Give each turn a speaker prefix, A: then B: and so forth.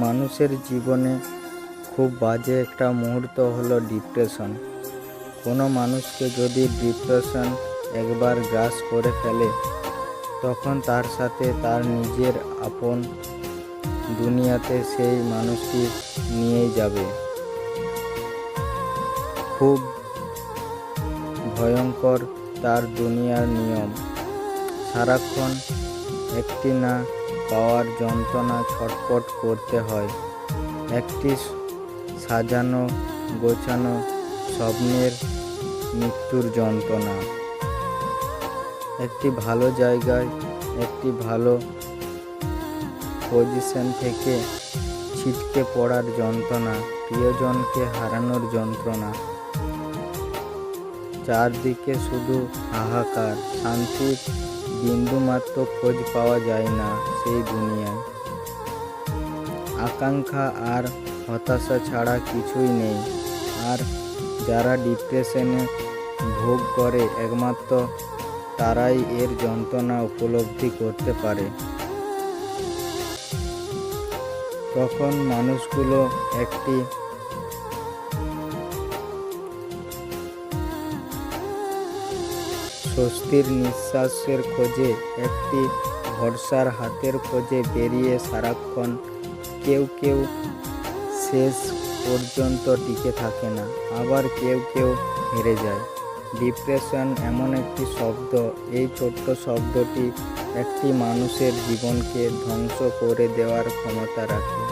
A: মানুষের জীবনে খুব বাজে একটা মুহূর্ত হলো ডিপ্রেশন কোনো মানুষকে যদি ডিপ্রেশন একবার গ্রাস করে ফেলে, তখন তার সাথে তার নিজের আপন দুনিয়াতে সেই মানুষটি নিয়েই যাবে। খুব ভয়ঙ্কর তার দুনিয়ার নিয়ম। সারাক্ষণ একটি না পাওয়ার যন্ত্রণা ছটপট করতে হয়। একটি সাজানো, গোছানো স্বপ্নের মৃত্যুর যন্ত্রণা। একটি ভালো জায়গায় একটি ভালো পজিশন থেকে ছিটকে পড়ার যন্ত্রণা, প্রিয়জনকে হারানোর যন্ত্রণা। চারদিকে শুধু হাহাকার, শান্তির বিন্দুমাত্র খোঁজ পাওয়া যায় না সেই দুনিয়ায়। আকাঙ্ক্ষা আর হতাশা ছাড়া কিছুই নেই। আর যারা ডিপ্রেশনে ভোগ করে একমাত্র তারাই এর যন্ত্রণা উপলব্ধি করতে পারে। তখন মানুষগুলো একটি স্বস্তির নিঃশ্বাসের খোঁজে, একটি ভরসার হাতের খোঁজে বেরিয়ে সারাক্ষণ কেউ কেউ শেষ পর্যন্ত টিকে থাকে না, আবার কেউ কেউ হেরে যায়। ডিপ্রেশন এমন একটি শব্দ, এই ছোট্ট শব্দটি একটি মানুষের জীবনকে ধ্বংস করে দেওয়ার ক্ষমতা রাখে।